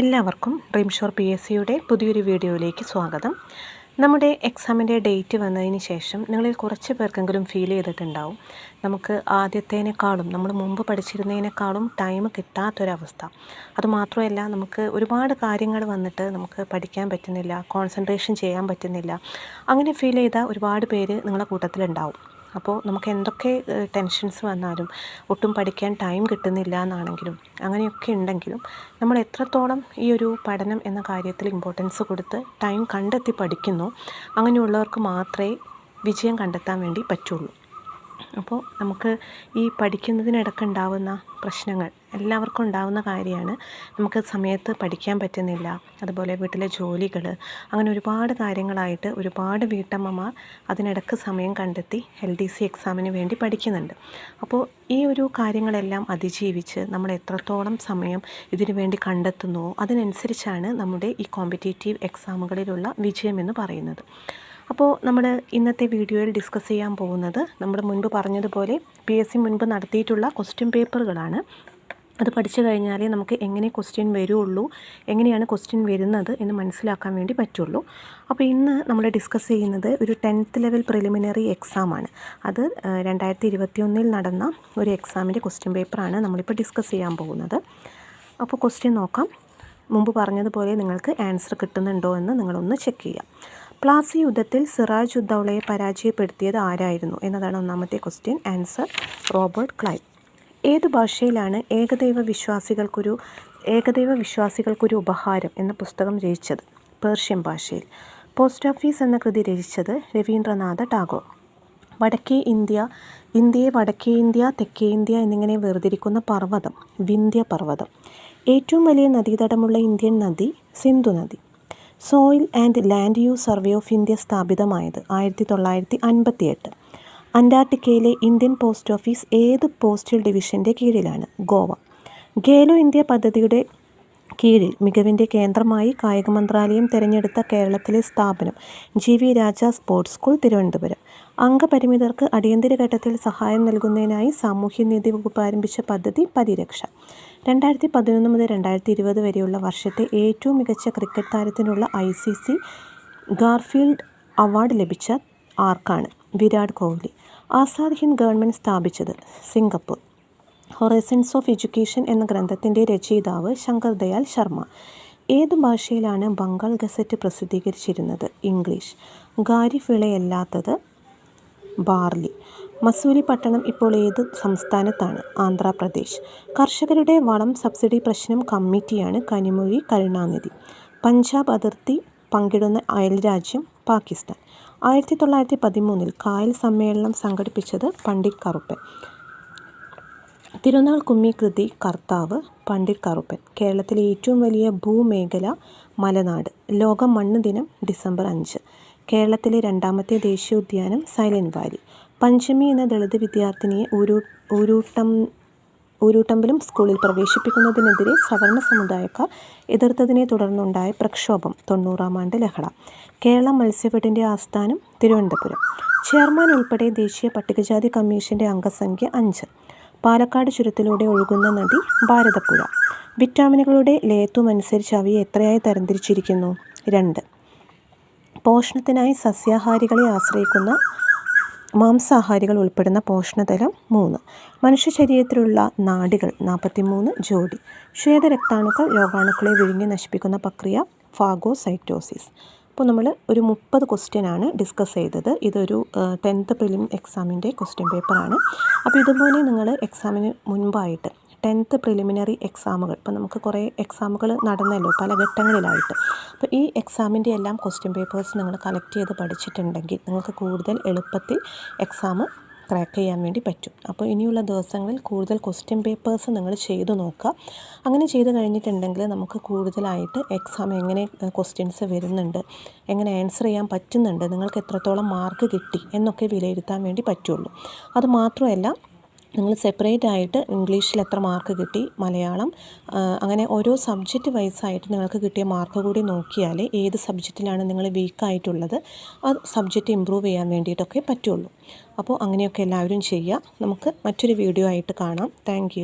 എല്ലാവർക്കും dream shore P S സിയുടെ പുതിയൊരു വീഡിയോയിലേക്ക് സ്വാഗതം. നമ്മുടെ എക്സാമിന്റെ ഡേറ്റ് വന്നതിന് ശേഷം നിങ്ങളിൽ കുറച്ച് പേർക്കെങ്കിലും ഫീൽ ചെയ്തിട്ടുണ്ടാവും. നമുക്ക് ആദ്യത്തേനേക്കാളും നമ്മൾ മുമ്പ് പഠിച്ചിരുന്നതിനേക്കാളും ടൈം കിട്ടാത്തൊരവസ്ഥ. അതുമാത്രമല്ല നമുക്ക് ഒരുപാട് കാര്യങ്ങൾ വന്നിട്ട് നമുക്ക് പഠിക്കാൻ പറ്റുന്നില്ല കോൺസെൻട്രേഷൻ ചെയ്യാൻ പറ്റുന്നില്ല. അങ്ങനെ ഫീൽ ചെയ്ത ഒരുപാട് പേര് നിങ്ങളുടെ കൂട്ടത്തിലുണ്ടാവും. അപ്പോൾ നമുക്ക് എന്തൊക്കെ ടെൻഷൻസ് വന്നാലും ഒട്ടും പഠിക്കാൻ ടൈം കിട്ടുന്നില്ല എന്നാണെങ്കിലും അങ്ങനെയൊക്കെ ഉണ്ടെങ്കിലും നമ്മൾ എത്രത്തോളം ഈ ഒരു പഠനം എന്ന കാര്യത്തിൽ ഇമ്പോർട്ടൻസ് കൊടുത്ത് ടൈം കണ്ടെത്തി പഠിക്കുന്നു അങ്ങനെയുള്ളവർക്ക് മാത്രമേ വിജയം കണ്ടെത്താൻ വേണ്ടി പറ്റുള്ളൂ. അപ്പോൾ നമുക്ക് ഈ പഠിക്കുന്നതിനിടയ്ക്ക് ഉണ്ടാവുന്ന പ്രശ്നങ്ങൾ എല്ലാവർക്കും ഉണ്ടാവുന്ന കാര്യമാണ്. നമുക്ക് സമയത്ത് പഠിക്കാൻ പറ്റുന്നില്ല. അതുപോലെ വീട്ടിലെ ജോലികൾ അങ്ങനെ ഒരുപാട് കാര്യങ്ങളായിട്ട് ഒരുപാട് വീട്ടമ്മമാർ അതിനിടയ്ക്ക് സമയം കണ്ടെത്തി എൽ ഡി സി എക്സാമിന് വേണ്ടി പഠിക്കുന്നുണ്ട്. അപ്പോൾ ഈ ഒരു കാര്യങ്ങളെല്ലാം അതിജീവിച്ച് നമ്മൾ എത്രത്തോളം സമയം ഇതിനു വേണ്ടി കണ്ടെത്തുന്നുവോ അതിനനുസരിച്ചാണ് നമ്മുടെ ഈ കോമ്പറ്റേറ്റീവ് എക്സാമുകളിലുള്ള വിജയം എന്ന് പറയുന്നത്. അപ്പോൾ നമ്മൾ ഇന്നത്തെ വീഡിയോയിൽ ഡിസ്കസ് ചെയ്യാൻ പോകുന്നത് നമ്മൾ മുൻപ് പറഞ്ഞതുപോലെ പി എസ് സി മുൻപ് നടത്തിയിട്ടുള്ള ക്വസ്റ്റ്യൻ പേപ്പറുകളാണ്. അത് പഠിച്ചു കഴിഞ്ഞാലേ നമുക്ക് എങ്ങനെ ക്വസ്റ്റ്യൻ വരുള്ളൂ എങ്ങനെയാണ് ക്വസ്റ്റ്യൻ വരുന്നത് എന്ന് മനസ്സിലാക്കാൻ വേണ്ടി പറ്റുള്ളൂ. അപ്പോൾ ഇന്ന് നമ്മൾ ഡിസ്കസ് ചെയ്യുന്നത് ഒരു ടെൻത്ത് ലെവൽ പ്രിലിമിനറി എക്സാമാണ് അത് രണ്ടായിരത്തി ഇരുപത്തിയൊന്നിൽ നടന്ന ഒരു എക്സാമിന്റെ ക്വസ്റ്റ്യൻ പേപ്പറാണ് നമ്മളിപ്പോൾ ഡിസ്കസ് ചെയ്യാൻ പോകുന്നത്. അപ്പോൾ ക്വസ്റ്റ്യൻ നോക്കാം. മുമ്പ് പറഞ്ഞതുപോലെ നിങ്ങൾക്ക് ആൻസർ കിട്ടുന്നുണ്ടോ എന്ന് നിങ്ങളൊന്ന് ചെക്ക് ചെയ്യാം. പ്ലാസി യുദ്ധത്തിൽ സിറാജ് ഉദ്ദൗളയെ പരാജയപ്പെടുത്തിയത് ആരായിരുന്നു? എന്നതാണ് ഒന്നാമത്തെ ക്വസ്റ്റ്യൻ ആൻസർ റോബർട്ട് ക്ലൈവ്. ഏത് ഭാഷയിലാണ് ഏകദൈവ വിശ്വാസികൾക്കൊരു ഏകദൈവ വിശ്വാസികൾക്കൊരു ഉപഹാരം എന്ന പുസ്തകം രചിച്ചത്? പേർഷ്യൻ ഭാഷയിൽ. പോസ്റ്റ് ഓഫീസ് എന്ന കൃതി രചിച്ചത് രവീന്ദ്രനാഥ ടാഗോർ. വടക്കേ ഇന്ത്യ ഇന്ത്യയെ വടക്കേ ഇന്ത്യ തെക്കേ ഇന്ത്യ എന്നിങ്ങനെ വേർതിരിക്കുന്ന പർവതം വിന്ധ്യ പർവതം ഏറ്റവും വലിയ നദീതടമുള്ള ഇന്ത്യൻ നദി സിന്ധു നദി. Soil and land use survey of India സ്ഥാപിതമായത് ആയിരത്തി തൊള്ളായിരത്തി അൻപത്തിയെട്ട് അന്റാർട്ടിക്കയിലെ ഇന്ത്യൻ പോസ്റ്റ് ഓഫീസ് ഏത് പോസ്റ്റൽ ഡിവിഷന്റെ കീഴിലാണ്? ഗോവ. ഗേലോ ഇന്ത്യ പദ്ധതിയുടെ കീഴിൽ മികവിന്റെ കേന്ദ്രമായി കായിക മന്ത്രാലയം തിരഞ്ഞെടുത്ത കേരളത്തിലെ സ്ഥാപനം G V Raja sports school Thiruvananthapuram. അംഗപരിമിതർക്ക് അടിയന്തര ഘട്ടത്തിൽ സഹായം നൽകുന്നതിനായി സാമൂഹ്യനീതി വകുപ്പ് ആരംഭിച്ച പദ്ധതി പരിരക്ഷ. രണ്ടായിരത്തി പതിനൊന്ന് മുതൽ രണ്ടായിരത്തി ഇരുപത് വരെയുള്ള വർഷത്തെ ഏറ്റവും മികച്ച cricket താരത്തിനുള്ള I C C Garfield award ലഭിച്ച ആർക്കാണ്? വിരാട് കോഹ്ലി. ആസാദ് ഹിന്ദ് ഗവൺമെന്റ് സ്ഥാപിച്ചത് സിംഗപ്പൂർ. ഹൊറൈസൺസ് ഓഫ് എഡ്യൂക്കേഷൻ എന്ന ഗ്രന്ഥത്തിന്റെ രചയിതാവ് ശങ്കർ ദയാൽ ശർമ്മ. ഏത് ഭാഷയിലാണ് ബംഗാൾ ഗസറ്റ് പ്രസിദ്ധീകരിച്ചിരുന്നത്? ഇംഗ്ലീഷ്. ഗാരി വിളയല്ലാത്തത് ബാർലി. മസൂരി പട്ടണം ഇപ്പോൾ ഏത് സംസ്ഥാനത്താണ്? ആന്ധ്രാപ്രദേശ്. കർഷകരുടെ വളം സബ്സിഡി പ്രശ്നം കമ്മിറ്റിയാണ് കനിമൊഴി കരുണാനിധി. പഞ്ചാബ് അതിർത്തി പങ്കിടുന്ന അയൽരാജ്യം പാകിസ്ഥാൻ. ആയിരത്തി തൊള്ളായിരത്തി പതിമൂന്നിൽ കായൽ സമ്മേളനം സംഘടിപ്പിച്ചത് പണ്ഡിറ്റ് കറുപ്പൻ. തിരുനാൾ കുമ്മി കൃതി കർത്താവ് പണ്ഡിറ്റ് കറുപ്പൻ. കേരളത്തിലെ ഏറ്റവും വലിയ ഭൂമേഖല മലനാട്. ലോക മണ്ണ് ദിനം ഡിസംബർ അഞ്ച്. കേരളത്തിലെ രണ്ടാമത്തെ ദേശീയോദ്യാനം സൈലന്റ് വാലി. പഞ്ചമി എന്ന ദളിത് വിദ്യാർത്ഥിനിയെ ഊരു ഊരൂട്ടം ഊരൂട്ടമ്പലം സ്കൂളിൽ പ്രവേശിപ്പിക്കുന്നതിനെതിരെ സവർണ സമുദായക്കാർ എതിർത്തതിനെ തുടർന്നുണ്ടായ പ്രക്ഷോഭം തൊണ്ണൂറാം ആണ്ട് ലഹള. കേരള മത്സ്യഫെഡിന്റെ ആസ്ഥാനം തിരുവനന്തപുരം. ചെയർമാൻ ഉൾപ്പെടെ ദേശീയ പട്ടികജാതി കമ്മീഷന്റെ അംഗസംഖ്യ അഞ്ച്. പാലക്കാട് ചുരത്തിലൂടെ ഒഴുകുന്ന നദി ഭാരതപ്പുഴ. വിറ്റാമിനുകളുടെ ലയത്വമനുസരിച്ച് അവയെ എത്രയായി തരംതിരിച്ചിരിക്കുന്നു? രണ്ട്. പോഷണത്തിനായി സസ്യാഹാരികളെ ആശ്രയിക്കുന്ന മാംസാഹാരികൾ ഉൾപ്പെടുന്ന പോഷണതലം മൂന്ന്. മനുഷ്യ ശരീരത്തിലുള്ള നാഡികൾ നാൽപ്പത്തിമൂന്ന്. ജോഡി. ശ്വേതരക്താണുക്കൾ രോഗാണുക്കളെ വിഴുങ്ങി നശിപ്പിക്കുന്ന പ്രക്രിയ ഫാഗോസൈറ്റോസിസ്. അപ്പോൾ നമ്മൾ ഒരു മുപ്പത് ക്വസ്റ്റ്യൻ ഡിസ്കസ് ചെയ്തത്. ഇതൊരു ടെൻത്ത് പ്രിലിം എക്സാമിന്റെ ക്വസ്റ്റ്യൻ പേപ്പറാണ് അപ്പോൾ ഇതുപോലെ നിങ്ങൾ എക്സാമിന് മുൻപായിട്ട് ടെൻത്ത് പ്രിലിമിനറി എക്സാമുകൾ ഇപ്പോൾ നമുക്ക് കുറേ എക്സാമുകൾ നടന്നല്ലോ പല ഘട്ടങ്ങളിലായിട്ട്. അപ്പോൾ ഈ എക്സാമിന്റെ എല്ലാം ക്വസ്റ്റ്യൻ പേപ്പേഴ്സ് നിങ്ങൾ കളക്ട് ചെയ്ത് പഠിച്ചിട്ടുണ്ടെങ്കിൽ നിങ്ങൾക്ക് കൂടുതൽ എളുപ്പത്തിൽ എക്സാം ക്രാക്ക് ചെയ്യാൻ വേണ്ടി പറ്റും. അപ്പോൾ ഇനിയുള്ള ദിവസങ്ങളിൽ കൂടുതൽ ക്വസ്റ്റ്യൻ പേപ്പേഴ്സ് നിങ്ങൾ ചെയ്ത് നോക്കുക. അങ്ങനെ ചെയ്ത് കഴിഞ്ഞിട്ടുണ്ടെങ്കിൽ നമുക്ക് കൂടുതലായിട്ട് എക്സാം എങ്ങനെ ക്വസ്റ്റ്യൻസ് വരുന്നുണ്ട് എങ്ങനെ ആൻസർ ചെയ്യാൻ പറ്റുന്നുണ്ട് നിങ്ങൾക്ക് എത്രത്തോളം മാർക്ക് കിട്ടി എന്നൊക്കെ വിലയിരുത്താൻ വേണ്ടി പറ്റുള്ളൂ. അത് മാത്രമല്ല നിങ്ങൾ സെപ്പറേറ്റ് ആയിട്ട് ഇംഗ്ലീഷിൽ എത്ര മാർക്ക് കിട്ടി? മലയാളം. അങ്ങനെ ഓരോ സബ്ജക്റ്റ് വൈസായിട്ട് നിങ്ങൾക്ക് കിട്ടിയ മാർക്ക് കൂടി നോക്കിയാൽ ഏത് സബ്ജക്റ്റിലാണ് നിങ്ങൾ വീക്കായിട്ടുള്ളത് ആ സബ്ജക്റ്റ് ഇമ്പ്രൂവ് ചെയ്യാൻ വേണ്ടിയിട്ടൊക്കെ പറ്റുള്ളൂ. അപ്പോൾ അങ്ങനെയൊക്കെ എല്ലാവരും ചെയ്യുക. നമുക്ക് മറ്റൊരു വീഡിയോ ആയിട്ട് കാണാം. താങ്ക്